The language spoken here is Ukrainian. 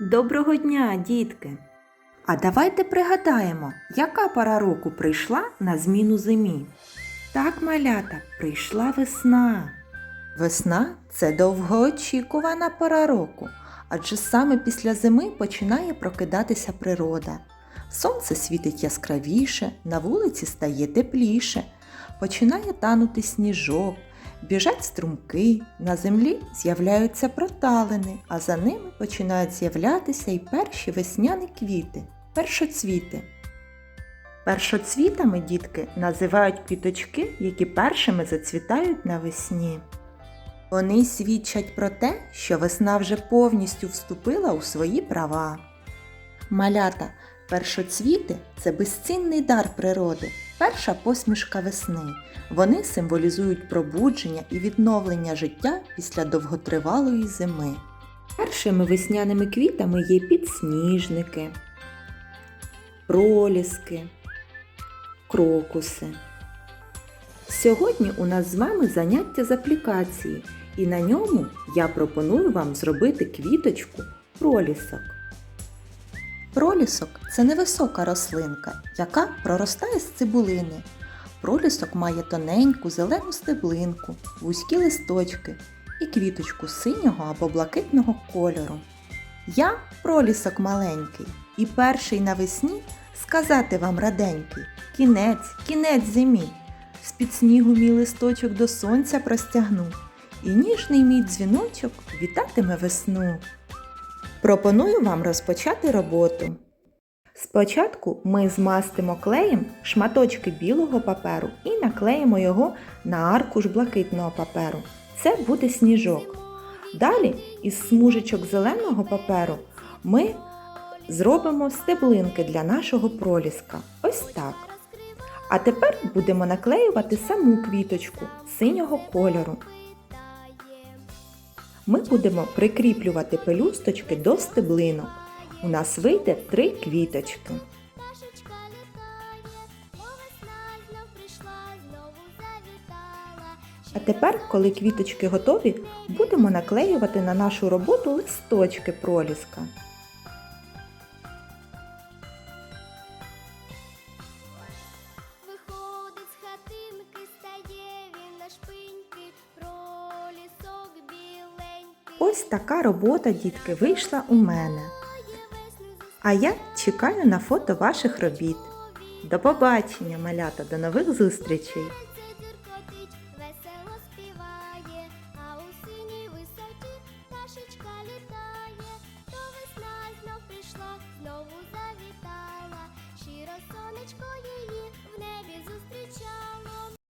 Доброго дня, дітки! А давайте пригадаємо, яка пора року прийшла на зміну зимі. Так, малята, прийшла весна. Весна це довгоочікувана пора року, адже саме після зими починає прокидатися природа. Сонце світить яскравіше, на вулиці стає тепліше, починає танути сніжок, біжать струмки, на землі з'являються проталини, а за ними починають з'являтися й перші весняні квіти першоцвіти. Першоцвітами дітки називають квіточки, які першими зацвітають навесні. Вони свідчать про те, що весна вже повністю вступила у свої права. Малята, першоцвіти це безцінний дар природи, перша посмішка весни. Вони символізують пробудження і відновлення життя після довготривалої зими. Першими весняними квітами є підсніжники, проліски, крокуси. Сьогодні у нас з вами заняття з аплікації, і на ньому я пропоную вам зробити квіточку пролісок. Пролісок це невисока рослинка, яка проростає з цибулини. Пролісок має тоненьку зелену стеблинку, вузькі листочки і квіточку синього або блакитного кольору. Я пролісок маленький, і перший навесні сказати вам раденький кінець, кінець зимі. З-під снігу мій листочок до сонця простягну, і ніжний мій дзвіночок вітатиме весну. Пропоную вам розпочати роботу. Спочатку ми змастимо клеєм шматочки білого паперу і наклеїмо його на аркуш блакитного паперу. Це буде сніжок. Далі із смужечок зеленого паперу ми зробимо стеблинки для нашого проліска. Ось так. А тепер будемо наклеювати саму квіточку синього кольору. Ми будемо прикріплювати пелюсточки до стеблинок. У нас вийде три квіточки. А тепер, коли квіточки готові, будемо наклеювати на нашу роботу листочки проліска. Ось така робота, дітки, вийшла у мене. А я чекаю на фото ваших робіт. До побачення, малята, до нових зустрічей! Знову завітала, щиро сонечко її в небі зустрічало.